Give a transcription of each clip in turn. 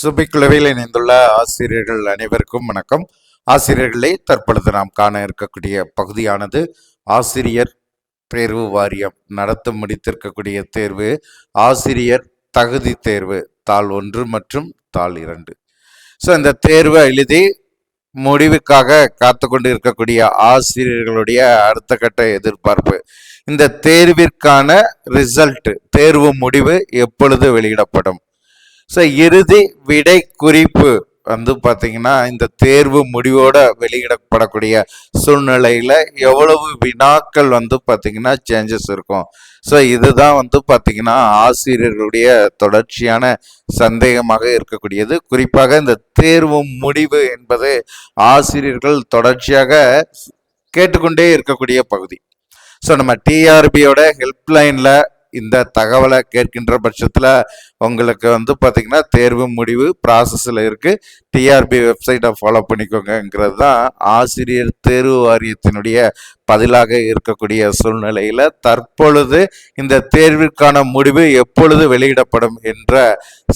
சுபிக்குழுவில் இணைந்துள்ள ஆசிரியர்கள் அனைவருக்கும் வணக்கம். ஆசிரியர்களே தற்பொழுது நாம் காண இருக்கக்கூடிய பகுதியானது ஆசிரியர் தேர்வு வாரியம். நடத்த முடித்திருக்கக்கூடிய தேர்வு ஆசிரியர் தகுதி தேர்வு தாள் ஒன்று மற்றும் தாள் இரண்டு. ஸோ இந்த தேர்வை எழுதி முடிவுக்காக காத்து கொண்டு இருக்கக்கூடிய ஆசிரியர்களுடைய அடுத்த கட்ட எதிர்பார்ப்பு. இந்த தேர்விற்கான ரிசல்ட் தேர்வு முடிவு எப்பொழுது வெளியிடப்படும்? ஸோ இறுதி விடை குறிப்பு வந்து பார்த்தீங்கன்னா இந்த தேர்வு முடிவோட வெளியிடப்படக்கூடிய சூழ்நிலையில் எவ்வளவு வினாக்கள் வந்து பார்த்திங்கன்னா சேஞ்சஸ் இருக்கும். ஸோ இதுதான் வந்து பார்த்தீங்கன்னா ஆசிரியர்களுடைய தொடர்ச்சியான சந்தேகமாக இருக்கக்கூடியது. குறிப்பாக இந்த தேர்வு முடிவு என்பது ஆசிரியர்கள் தொடர்ச்சியாக கேட்டுக்கொண்டே இருக்கக்கூடிய பகுதி. ஸோ நம்ம டிஆர்பியோட ஹெல்ப்லைனில் இந்த தகவலை கேட்கின்ற பட்சத்தில் உங்களுக்கு வந்து பார்த்தீங்கன்னா தேர்வு முடிவு ப்ராசஸில் இருக்குது டிஆர்பி வெப்சைட்டை ஃபாலோ பண்ணிக்கோங்கங்கிறது தான் ஆசிரியர் தேர்வு வாரியத்தினுடைய பதிலாக இருக்கக்கூடிய சூழ்நிலையில் தற்பொழுது இந்த தேர்விற்கான முடிவு எப்பொழுது வெளியிடப்படும் என்ற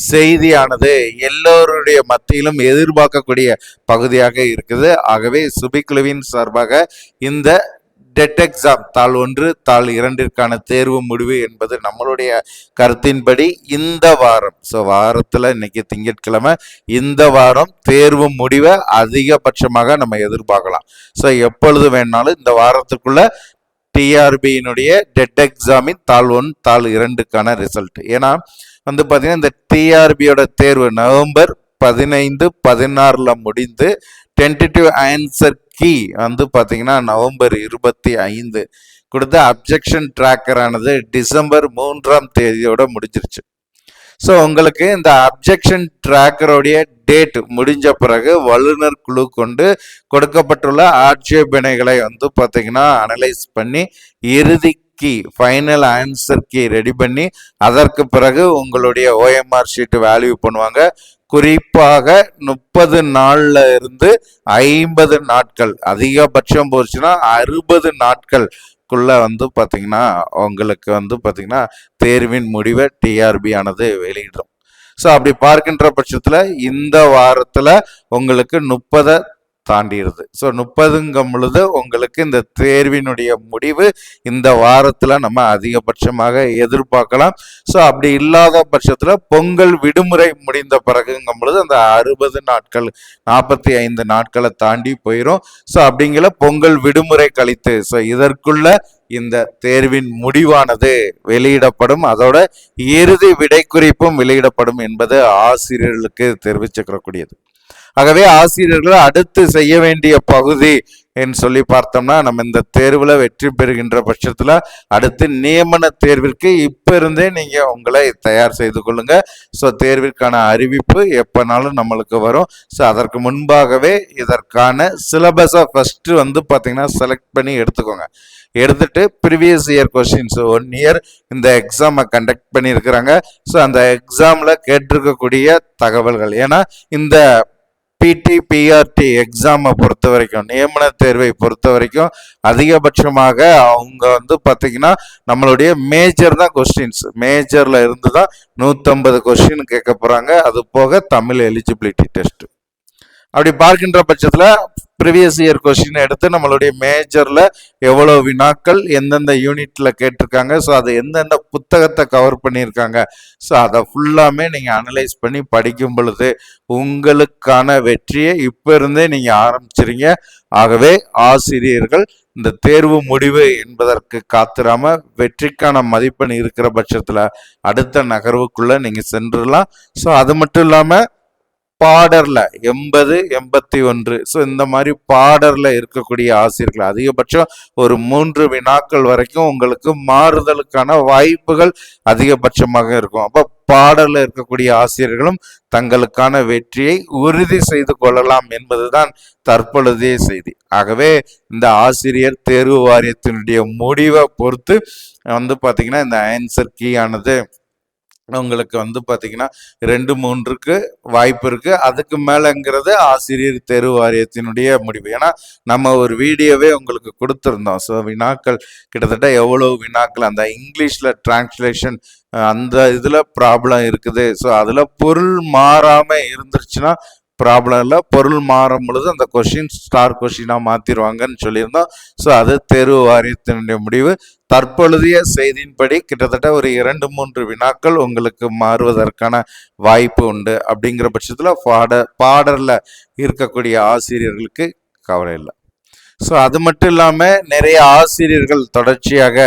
செய்தியானது எல்லோருடைய மத்தியிலும் எதிர்பார்க்கக்கூடிய பகுதியாக இருக்குது. ஆகவே சுபிக்குழுவின் சார்பாக இந்த டெட் எக்ஸாம் தாள் ஒன்று தாள் இரண்டிற்கான தேர்வு முடிவு என்பது நம்மளுடைய கருத்தின்படி இந்த வாரம். ஸோ வாரத்தில் இன்னைக்கு திங்கட்கிழமை இந்த வாரம் தேர்வு முடிவை அதிகபட்சமாக நம்ம எதிர்பார்க்கலாம். ஸோ எப்பொழுது வேணாலும் இந்த வாரத்துக்குள்ள டிஆர்பியினுடைய டெட் எக்ஸாமின் தாள் ஒன் தாள் இரண்டுக்கான ரிசல்ட். ஏன்னா வந்து பார்த்தீங்கன்னா இந்த டிஆர்பியோட தேர்வு நவம்பர் பதினைந்து பதினாறில் முடிந்து டென்டேட்டிவ் ஆன்சர் கீ வந்து பார்த்தீங்கன்னா நவம்பர் இருபத்தி ஐந்து. கொடுத்த அப்ஜெக்ஷன் ட்ராக்கரானது டிசம்பர் மூன்றாம் தேதியோட முடிஞ்சிருச்சு. ஸோ உங்களுக்கு இந்த அப்ஜெக்ஷன் ட்ராக்கருடைய டேட் முடிஞ்ச பிறகு வல்லுநர் குழு கொண்டு கொடுக்கப்பட்டுள்ள ஆட்சேபனைகளை வந்து பார்த்தீங்கன்னா அனலைஸ் பண்ணி இறுதி key final answer key ready பண்ணி அதற்கு பிறகு உங்களுடைய ஓஎம்ஆர் ஷீட்டு வேல்யூ பண்ணுவாங்க. குறிப்பாக முப்பது நாள்ல இருந்து ஐம்பது நாட்கள் அதிகபட்சம் போச்சுன்னா அறுபது நாட்களுக்குள்ள வந்து பார்த்தீங்கன்னா உங்களுக்கு வந்து பார்த்தீங்கன்னா தேர்வின் முடிவை டிஆர்பி ஆனது வெளியிடும். ஸோ அப்படி பார்க்கின்ற பட்சத்தில் இந்த வாரத்தில் உங்களுக்கு முப்பதை தாண்டிடுது. ஸோ முப்பதுங்கும் பொழுது உங்களுக்கு இந்த தேர்வினுடைய முடிவு இந்த வாரத்தில் நம்ம அதிகபட்சமாக எதிர்பார்க்கலாம். ஸோ அப்படி இல்லாத பட்சத்தில் பொங்கல் விடுமுறை முடிந்த பிறகுங்கும் பொழுது அந்த அறுபது நாட்கள் நாற்பத்தி ஐந்து நாட்களை தாண்டி போயிடும் ஸோ அப்படிங்கிற பொங்கல் விடுமுறை கழித்து ஸோ இதற்குள்ள இந்த தேர்வின் முடிவானது வெளியிடப்படும். அதோட இறுதி விடைக்குறிப்பும் வெளியிடப்படும் என்பது ஆசிரியர்களுக்கு தெரிவிச்சுக்கிறக்கூடியது. ஆகவே ஆசிரியர்கள் அடுத்து செய்ய வேண்டிய பகுதி என்று சொல்லி பார்த்தோம்னா நம்ம இந்த தேர்வில் வெற்றி பெறுகின்ற பட்சத்தில் அடுத்து நியமன தேர்விற்கு இப்போ இருந்தே நீங்கள் உங்களை தயார் செய்து கொள்ளுங்க. ஸோ தேர்விற்கான அறிவிப்பு எப்போனாலும் நம்மளுக்கு வரும். ஸோ அதற்கு முன்பாகவே இதற்கான சிலபஸை ஃபஸ்ட்டு வந்து பார்த்திங்கன்னா செலக்ட் பண்ணி எடுத்துக்கோங்க. எடுத்துட்டு previous year questions one year இந்த எக்ஸாமை கண்டக்ட் பண்ணியிருக்கிறாங்க. ஸோ அந்த எக்ஸாமில் கேட்டிருக்கக்கூடிய தகவல்கள் ஏன்னா இந்த பிடி பிஆர்டி எக்ஸாமை பொறுத்த வரைக்கும் நியமன தேர்வை பொறுத்த வரைக்கும் அதிகபட்சமாக அவங்க வந்து பார்த்தீங்கன்னா நம்மளுடைய மேஜர் தான் கொஸ்டின்ஸ் மேஜரில் இருந்து தான் நூற்றம்பது கொஸ்டின் கேட்க போகிறாங்க அது போக தமிழ் எலிஜிபிலிட்டி டெஸ்ட்டு அப்படி பார்க்கின்ற பட்சத்தில் ப்ரீவியஸ் இயர் கொஸ்டின் எடுத்து நம்மளுடைய மேஜரில் எவ்வளோ வினாக்கள் எந்தெந்த யூனிட்டில் கேட்டிருக்காங்க. ஸோ அது எந்தெந்த புத்தகத்தை கவர் பண்ணியிருக்காங்க. ஸோ அதை ஃபுல்லாமே நீங்கள் அனலைஸ் பண்ணி படிக்கும் பொழுது உங்களுக்கான வெற்றியை இப்போ இருந்தே நீங்கள் ஆரம்பிச்சிருங்க. ஆகவே ஆசிரியர்கள் இந்த தேர்வு முடிவு என்பதற்கு காத்திராம வெற்றிக்கான மதிப்பெண் இருக்கிற பட்சத்தில் அடுத்த நகர்வுக்குள்ளே நீங்கள் சென்றுடலாம். ஸோ அது மட்டும் இல்லாமல் பாடர்ல எண்பது எண்பத்தி ஒன்று. ஸோ இந்த மாதிரி பாடர்ல இருக்கக்கூடிய ஆசிரியர்கள் அதிகபட்சம் ஒரு மூன்று வினாக்கள் வரைக்கும் உங்களுக்கு மாறுதலுக்கான வாய்ப்புகள் அதிகபட்சமாக இருக்கும். அப்போ பாடலில் இருக்கக்கூடிய ஆசிரியர்களும் தங்களுக்கான வெற்றியை உறுதி செய்து கொள்ளலாம் என்பதுதான் தற்பொழுதைய செய்தி. ஆகவே இந்த ஆசிரியர் தேர்வு வாரியத்தினுடைய முடிவை பொறுத்து வந்து பார்த்தீங்கன்னா இந்த ஆன்சர் கீ ஆனது உங்களுக்கு வந்து பார்த்தீங்கன்னா ரெண்டு மூன்றுக்கு வாய்ப்பு இருக்குது அதுக்கு மேலேங்கிறது ஆசிரியர் தேர்வு வாரியத்தினுடைய முடிவு. ஏன்னா நம்ம ஒரு வீடியோவே உங்களுக்கு கொடுத்துருந்தோம். ஸோ வினாக்கள் கிட்டத்தட்ட எவ்வளோ வினாக்கள்? அந்த இங்கிலீஷில் டிரான்ஸ்லேஷன் அந்த இதில் ப்ராப்ளம் இருக்குது. ஸோ அதில் பொருள் மாறாமல் இருந்துருச்சுன்னா ப்ராப்ளம் இல்லை. பொருள் மாறும் பொழுது அந்த கொஷின் ஸ்டார் கொஷினாக மாற்றிடுவாங்கன்னு சொல்லியிருந்தோம் ஸோ அது தேர்வு வாரியத்தினுடைய முடிவு. தற்பொழுதைய செய்தியின்படி கிட்டத்தட்ட ஒரு இரண்டு மூன்று வினாக்கள் உங்களுக்கு மாறுவதற்கான வாய்ப்பு உண்டு. அப்படிங்கிற பட்சத்தில் பாட பாடரில் இருக்கக்கூடிய ஆசிரியர்களுக்கு கவலை இல்லை. ஸோ அது மட்டும் இல்லாமல் நிறைய ஆசிரியர்கள் தொடர்ச்சியாக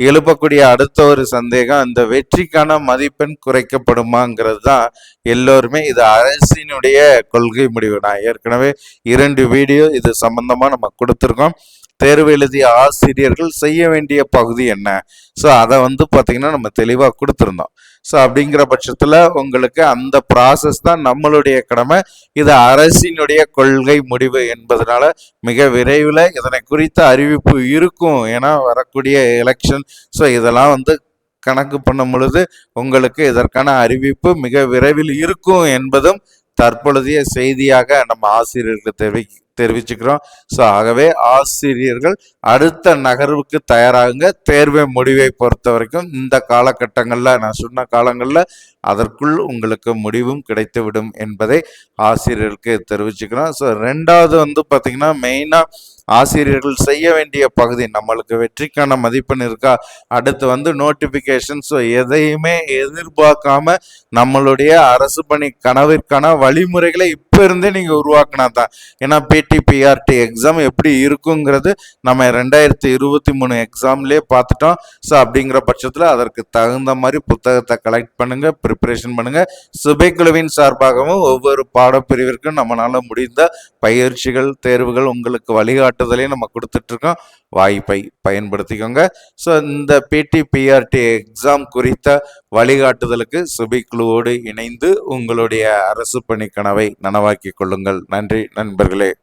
எழுப்பக்கூடிய அடுத்த ஒரு சந்தேகம் இந்த வெற்றிக்கான மதிப்பெண் குறைக்கப்படுமாங்கிறது தான் எல்லோருமே இது அரசினுடைய கொள்கை முடிவு. நான் ஏற்கனவே இரண்டு வீடியோ இது சம்பந்தமா நம்ம கொடுத்துருக்கோம். தேர்வு எழுதிய ஆசிரியர்கள் செய்ய வேண்டிய பகுதி என்ன? ஸோ அதை வந்து பார்த்தீங்கன்னா நம்ம தெளிவாக கொடுத்துருந்தோம். ஸோ அப்படிங்கிற பட்சத்தில் உங்களுக்கு அந்த ப்ராசஸ் தான் நம்மளுடைய கடமை. இது அரசினுடைய கொள்கை முடிவு என்பதனால மிக விரைவில் இதனை குறித்த அறிவிப்பு இருக்கும் ஏன்னா வரக்கூடிய எலெக்ஷன் ஸோ இதெல்லாம் வந்து கணக்கு பண்ணும் பொழுது உங்களுக்கு இதற்கான அறிவிப்பு மிக விரைவில் இருக்கும் என்பதும் தற்பொழுதைய செய்தியாக நம்ம ஆசிரியர்களுக்கு தெரிவி தெரிவிச்சுக்கிறோம். ஸோ ஆகவே ஆசிரியர்கள் அடுத்த நகர்வுக்கு தயாராகுங்க. தேர்வை முடிவை பொறுத்த வரைக்கும் இந்த காலகட்டங்களில் நான் சொன்ன காலங்களில் அதற்குள் உங்களுக்கு முடிவும் கிடைத்துவிடும் என்பதை ஆசிரியர்களுக்கு தெரிவிச்சுக்கிறோம். ஸோ ரெண்டாவது வந்து பார்த்திங்கன்னா மெயினாக ஆசிரியர்கள் செய்ய வேண்டிய பகுதி நம்மளுக்கு வெற்றிக்கான மதிப்பெண் இருக்கா? அடுத்து வந்து நோட்டிஃபிகேஷன் ஸோ எதையுமே எதிர்பார்க்காம நம்மளுடைய அரசு பணி கனவிற்கான வழிமுறைகளை இப்போ இருந்தே நீங்கள் உருவாக்கினா தான் ஏன்னா பிடி பிஆர்டி எக்ஸாம் எப்படி இருக்குங்கிறது நம்ம ரெண்டாயிரத்தி இருபத்தி மூணு எக்ஸாம்லேயே பார்த்துட்டோம். ஸோ அப்படிங்கிற பட்சத்தில் அதற்கு தகுந்த மாதிரி புத்தகத்தை கலெக்ட் பண்ணுங்கள் ப்ரிப்பரேஷன் பண்ணுங்கள் சுபைக்குழுவின் சார்பாகவும் ஒவ்வொரு பாடப்பிரிவிற்கும் நம்மளால் முடிந்த பயிற்சிகள் தேர்வுகள் உங்களுக்கு வழிகாட்டுதலையும் நம்ம கொடுத்துட்ருக்கோம். வாய்ப்பை பயன்படுத்திக்கோங்க. ஸோ இந்த பிடி பிஆர்டி எக்ஸாம் குறித்த வழிகாட்டுதலுக்கு சுபிக்குழுவோடு இணைந்து உங்களுடைய அரசு பணி கனவை நனவாக்கிக் கொள்ளுங்கள். நன்றி நண்பர்களே.